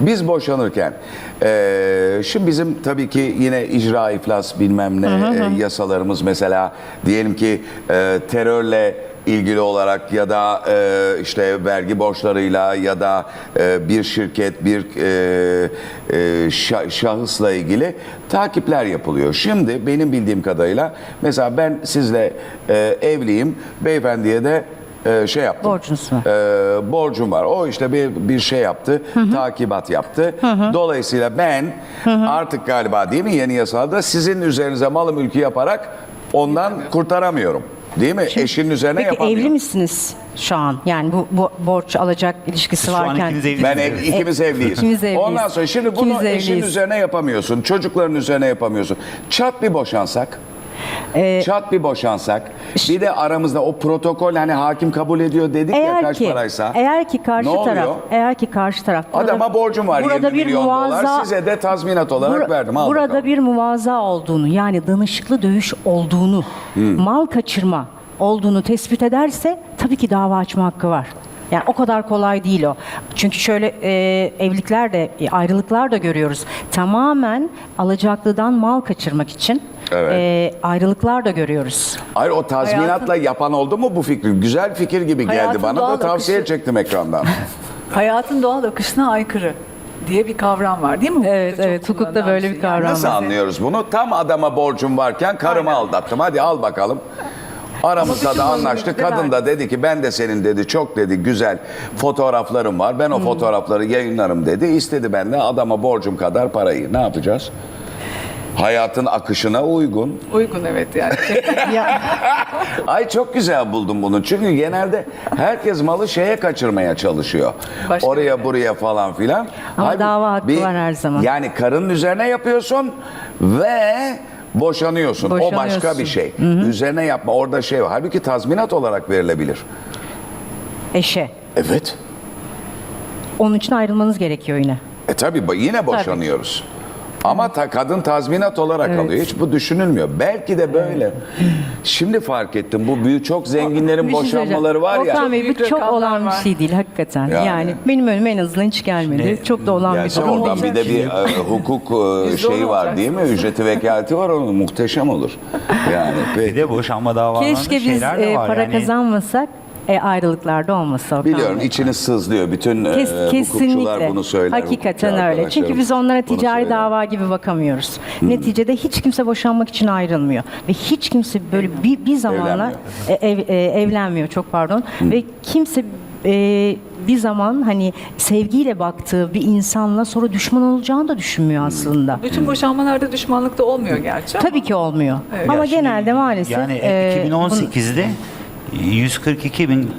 Biz boşanırken eee, şimdi bizim tabii ki yine icra iflas bilmem ne e, yasalarımız mesela diyelim ki e, terörle ilgili olarak ya da e, işte vergi borçlarıyla ya da e, bir şirket bir e, e, şa- şahısla ilgili takipler yapılıyor. Şimdi benim bildiğim kadarıyla mesela ben sizle e, evliyim beyefendiye de e, şey yaptım. Borcunuz var. E, borcum var. O işte bir bir şey yaptı, takibat yaptı. Dolayısıyla ben artık galiba değil mi yeni yasalarda sizin üzerinize malı mülkü yaparak ondan kurtaramıyorum. Değil mi? Eşinin üzerine Peki yapamıyorum. evli misiniz şu an? Yani bu, bu borç alacak ilişkisi Şu an varken. ikiniz evlisiniz. Ben ev, ikimiz evliyiz. İkimiz evliyiz. Ondan sonra şimdi bunu İkimiz eşin evliyiz. üzerine yapamıyorsun. Çocukların üzerine yapamıyorsun. Çat bir boşansak. Ee, Çat bir boşansak. Bir de aramızda o protokol hani hakim kabul ediyor dedik ya Eğer kaç ki, paraysa. eğer ki karşı Ne oluyor? taraf, eğer ki karşı taraf Adama borcum var 20 milyon dolar. Size de tazminat olarak Bur- verdim. Al burada bakalım. bir muvaza olduğunu yani danışıklı dövüş olduğunu, Hmm. mal kaçırma olduğunu tespit ederse tabii ki dava açma hakkı var. Yani o kadar kolay değil o. Çünkü şöyle e, evlilikler de e, ayrılıklar da görüyoruz. Tamamen alacaklıdan mal kaçırmak için Evet. e, ayrılıklar da görüyoruz. Hayır o tazminatla yapan oldu mu bu fikri? Güzel fikir gibi geldi Hayatın bana da doğal tavsiye akışı. çektim ekrandan. Hayatın doğal akışına aykırı diye bir kavram var değil mi? Evet, çok evet, hukukta kullanılan böyle bir şey. kavram Nasıl var. anlıyoruz bunu? Tam adama borcum varken karımı aldattım. Hadi al bakalım. Aramızda da anlaştık. Kadın da dedi ki ben de senin dedi çok dedi güzel fotoğraflarım var. Ben o fotoğrafları yayınlarım dedi. İstedi benden adama borcum kadar parayı. Ne yapacağız? Hayatın akışına uygun. Uygun evet yani. Ya, Ay çok güzel buldum bunu. Çünkü genelde herkes malı şeye kaçırmaya çalışıyor. Başka Oraya bir- buraya falan filan. Ama dava hakkı var her zaman. Yani karının üzerine yapıyorsun ve boşanıyorsun. O başka Boşanıyorsun. bir şey. Üzerine yapma. Orada şey var. Halbuki tazminat olarak verilebilir. eşe. Evet. Onun için ayrılmanız gerekiyor yine. E tabi yine boşanıyoruz. Ama ta, kadın tazminat olarak alıyor. Hiç bu düşünülmüyor. Belki de böyle. Şimdi fark ettim. Bu büyük çok zenginlerin Bir şey boşanmaları var ya. Okan Bey bu çok olan bir şey değil hakikaten. Yani. Yani, benim önüme en azından hiç gelmedi. Şimdi- çok da olan bir durum oradan değil. bir de bir e, hukuk e, şeyi var değil mi? Ücreti vekaleti var onun muhteşem olur. Yani Bir de boşanma davalarında Keşke biz şeyler de e, var. para yani, kazanmasak e, ayrılıklarda olmasa Okan Biliyorum Bey. içiniz sızlıyor. Bütün e, Kes, hukukçular kesinlikle. bunu söyler. Hakikaten öyle. Çünkü biz onlara ticari dava gibi bakamıyoruz. Neticede hiç kimse boşanmak için ayrılmıyor ve hiç kimse böyle bir, bir zamanla e, ev- e, evlenmiyor çok pardon ve kimse e, bir zaman hani sevgiyle baktığı bir insanla sonra düşman olacağını da düşünmüyor aslında. Bütün boşanmalarda düşmanlık da olmuyor gerçi ama. Tabii ki olmuyor. Evet. Ama genelde maalesef Yani e, 2018'de 142 bin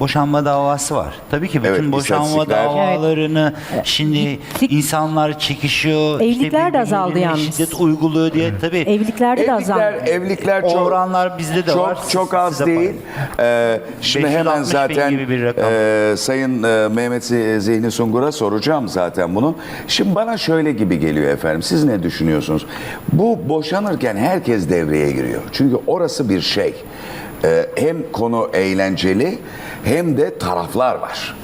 boşanma davası var. Tabii ki bütün Evet, boşanma istatistikler- davalarını şimdi Tik- insanlar çekişiyor. Evlilikler de azaldı yalnız. Şiddet uyguluyor diye tabii. evliliklerde de azaldı. Evlilikler, evlilikler O çok, oranlar bizde de çok, var. Çok az Size değil. Ee, şimdi 560 hemen bin zaten gibi bir rakam. e, Sayın e, Mehmet Zihni Sungur'a soracağım zaten bunu. Şimdi bana şöyle gibi geliyor efendim. Siz ne düşünüyorsunuz? Bu boşanırken herkes devreye giriyor. Çünkü orası bir şey. Ee, hem konu eğlenceli hem de taraflar var.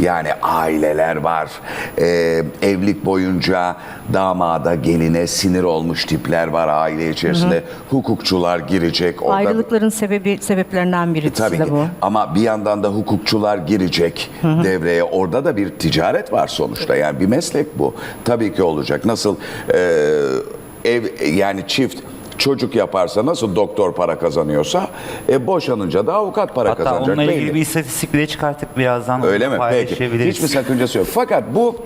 Yani aileler var. Ee, evlilik boyunca damada, geline sinir olmuş tipler var aile içerisinde. Hukukçular girecek. Orada Ayrılıkların sebebi sebeplerinden birisi Tabii de ki. bu. Ama bir yandan da hukukçular girecek devreye. Orada da bir ticaret var sonuçta. Yani bir meslek bu. Tabii ki olacak. Nasıl e, ev yani çift çocuk yaparsa nasıl doktor para kazanıyorsa e, boşanınca da avukat para Hatta kazanacak. onunla belli. ilgili bir istatistik bile çıkarttık birazdan. Öyle mi? Peki. Hiçbir sakıncası yok. Fakat bu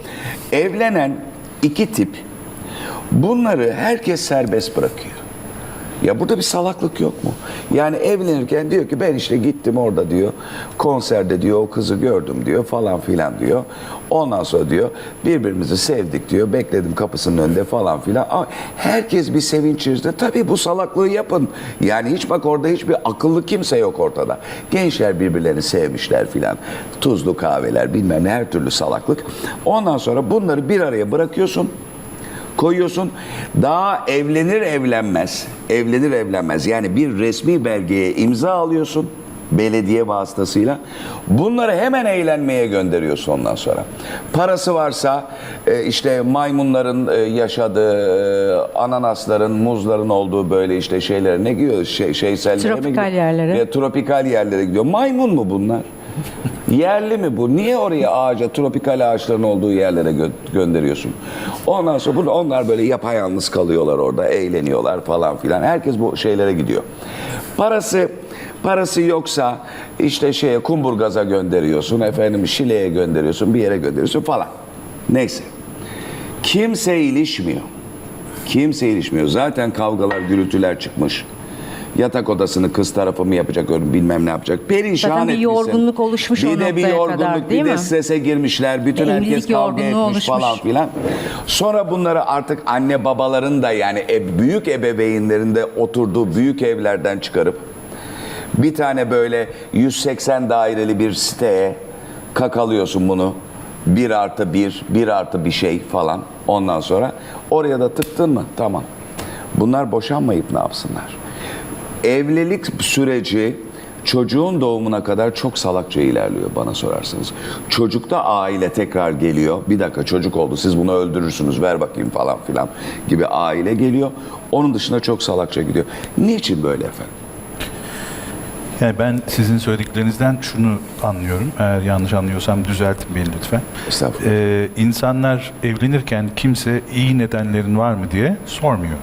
evlenen iki tip bunları herkes serbest bırakıyor. Ya burada bir salaklık yok mu? Yani evlenirken diyor ki ben işte gittim orada diyor konserde diyor o kızı gördüm diyor falan filan diyor. Ondan sonra diyor birbirimizi sevdik diyor bekledim kapısının önünde falan filan. Ama herkes bir sevinç içerisinde tabii bu salaklığı yapın. Yani hiç bak orada hiçbir akıllı kimse yok ortada. Gençler birbirlerini sevmişler filan. Tuzlu kahveler bilmem ne her türlü salaklık. Ondan sonra bunları bir araya bırakıyorsun koyuyorsun. Daha evlenir evlenmez, evlenir evlenmez yani bir resmi belgeye imza alıyorsun. belediye vasıtasıyla bunları hemen eğlenmeye gönderiyorsun ondan sonra. Parası varsa e, işte maymunların e, yaşadığı, e, ananasların, muzların olduğu böyle işte şeylere ne gidiyor? Şey, şeysellere mi Tropikal gidiyor? yerlere. E, tropikal yerlere gidiyor. Maymun mu bunlar? Yerli mi bu? Niye oraya ağaca, tropikal ağaçların olduğu yerlere gö- gönderiyorsun? Ondan sonra bunu, onlar böyle yapayalnız kalıyorlar orada, eğleniyorlar falan filan. Herkes bu şeylere gidiyor. Parası parası yoksa işte şeye Kumburgaz'a gönderiyorsun, efendim Şile'ye gönderiyorsun, bir yere gönderiyorsun falan. Neyse. Kimse ilişmiyor. Kimse ilişmiyor. Zaten kavgalar, gürültüler çıkmış. Yatak odasını kız tarafı mı yapacak, bilmem ne yapacak. Perişan Zaten bir etmişsin. yorgunluk oluşmuş bir o de bir yorgunluk, kadar, değil bir de mi? strese girmişler. Bütün Evlilik herkes kavga etmiş oluşmuş. falan filan. Sonra bunları artık anne babaların da yani e- büyük ebeveynlerin de oturduğu büyük evlerden çıkarıp bir tane böyle 180 daireli bir siteye kakalıyorsun bunu. Bir artı bir, bir artı bir şey falan. Ondan sonra oraya da tıktın mı? Tamam. Bunlar boşanmayıp ne yapsınlar? Evlilik süreci çocuğun doğumuna kadar çok salakça ilerliyor bana sorarsanız. Çocukta aile tekrar geliyor. Bir dakika çocuk oldu siz bunu öldürürsünüz ver bakayım falan filan gibi aile geliyor. Onun dışında çok salakça gidiyor. Niçin böyle efendim? Yani ben sizin söylediklerinizden şunu anlıyorum. Eğer yanlış anlıyorsam düzeltin beni lütfen. Estağfurullah. Ee, insanlar evlenirken kimse iyi nedenlerin var mı diye sormuyor.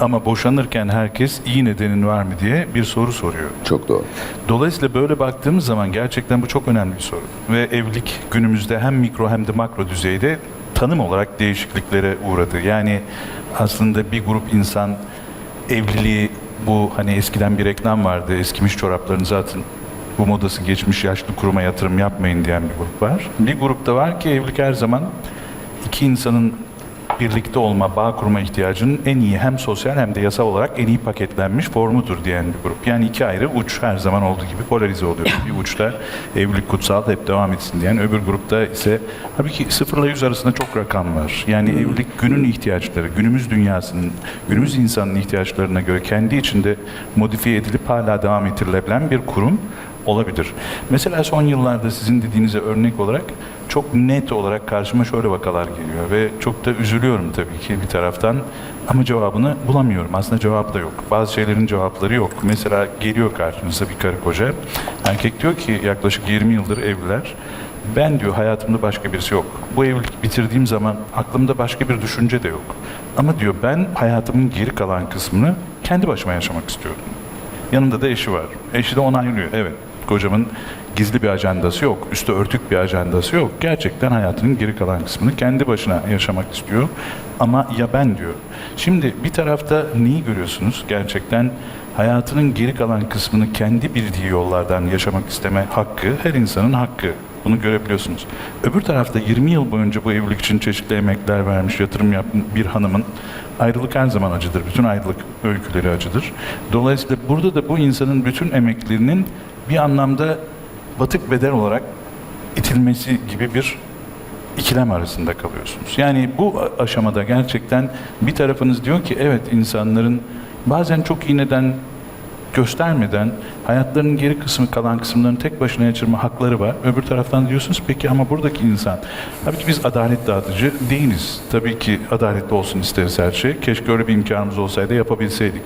Ama boşanırken herkes iyi nedenin var mı diye bir soru soruyor. Çok doğru. Dolayısıyla böyle baktığımız zaman gerçekten bu çok önemli bir soru. Ve evlilik günümüzde hem mikro hem de makro düzeyde tanım olarak değişikliklere uğradı. Yani aslında bir grup insan evliliği bu hani eskiden bir reklam vardı. Eskimiş çoraplarınızı atın. Bu modası geçmiş yaşlı kuruma yatırım yapmayın diyen bir grup var. Bir grupta var ki evlilik her zaman iki insanın birlikte olma, bağ kurma ihtiyacının en iyi hem sosyal hem de yasal olarak en iyi paketlenmiş formudur diyen bir grup. Yani iki ayrı uç her zaman olduğu gibi polarize oluyor. Bir uçta evlilik kutsal hep devam etsin diyen, öbür grupta ise tabii ki sıfırla yüz arasında çok rakam var. Yani evlilik günün ihtiyaçları, günümüz dünyasının, günümüz insanın ihtiyaçlarına göre kendi içinde modifiye edilip hala devam ettirilebilen bir kurum olabilir. Mesela son yıllarda sizin dediğinize örnek olarak çok net olarak karşıma şöyle vakalar geliyor ve çok da üzülüyorum tabii ki bir taraftan ama cevabını bulamıyorum. Aslında cevap da yok. Bazı şeylerin cevapları yok. Mesela geliyor karşınıza bir karı koca. Erkek diyor ki yaklaşık 20 yıldır evliler. Ben diyor hayatımda başka birisi yok. Bu evlilik bitirdiğim zaman aklımda başka bir düşünce de yok. Ama diyor ben hayatımın geri kalan kısmını kendi başıma yaşamak istiyorum. Yanında da eşi var. Eşi de onaylıyor. Evet. Kocamın gizli bir ajandası yok. Üstü örtük bir ajandası yok. Gerçekten hayatının geri kalan kısmını kendi başına yaşamak istiyor. Ama ya ben diyor. Şimdi bir tarafta neyi görüyorsunuz? Gerçekten hayatının geri kalan kısmını kendi bildiği yollardan yaşamak isteme hakkı her insanın hakkı. Bunu görebiliyorsunuz. Öbür tarafta 20 yıl boyunca bu evlilik için çeşitli emekler vermiş, yatırım yapmış bir hanımın ayrılık her zaman acıdır. Bütün ayrılık öyküleri acıdır. Dolayısıyla burada da bu insanın bütün emeklerinin bir anlamda batık bedel olarak itilmesi gibi bir ikilem arasında kalıyorsunuz. Yani bu aşamada gerçekten bir tarafınız diyor ki evet insanların bazen çok iyi neden göstermeden hayatlarının geri kısmı kalan kısımlarını tek başına yaşama hakları var. Öbür taraftan diyorsunuz peki ama buradaki insan tabii ki biz adalet dağıtıcı değiliz. Tabii ki adaletli olsun isteriz her şey. Keşke öyle bir imkanımız olsaydı yapabilseydik.